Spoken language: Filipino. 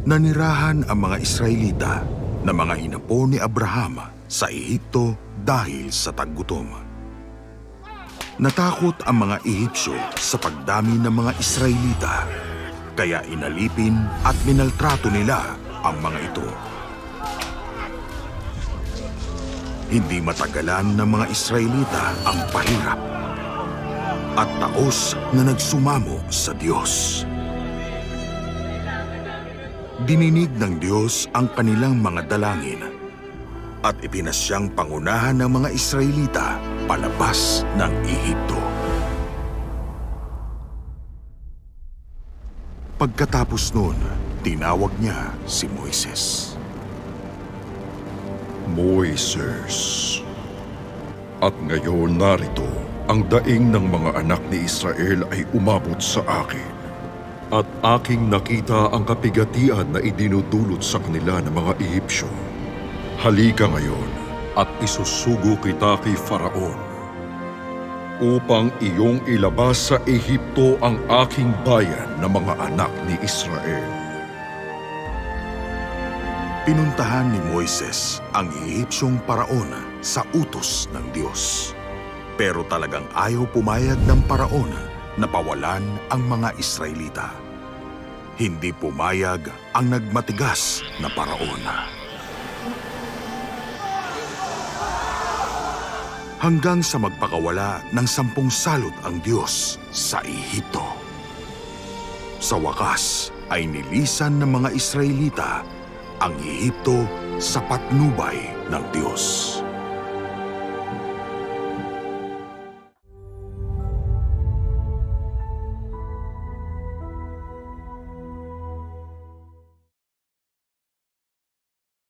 Nanirahan ang mga Israelita na mga inapo ni Abraham sa Ehipto dahil sa taggutom. Natakot ang mga Ehipsyo sa pagdami ng mga Israelita, kaya inalipin at minaltrato nila ang mga ito. Hindi matagalan ng mga Israelita ang pahirap at taos na nagsumamo sa Diyos. Dininig ng Diyos ang kanilang mga dalangin at ipinasyang pangunahan ng mga Israelita palabas ng Ehipto. Pagkatapos nun, tinawag niya si Moises. Moises. At ngayon narito, ang daing ng mga anak ni Israel ay umabot sa akin. At aking nakita ang kapigatian na idinudulot sa kanila ng mga Ehipsyo. Halika ngayon at isusugo kita kay Faraon upang iyong ilabas sa Ehipto ang aking bayan na mga anak ni Israel. Pinuntahan ni Moises ang Ehipsyong paraon sa utos ng Diyos. Pero talagang ayaw pumayag ng paraon na pawalan ang mga Israelita. Hindi pumayag ang nagmatigas na paraon. Hanggang sa magpakawala ng sampung salot ang Diyos sa Ehipto. Sa wakas ay nilisan ng mga Israelita ang Ehipto sa patnubay ng Diyos.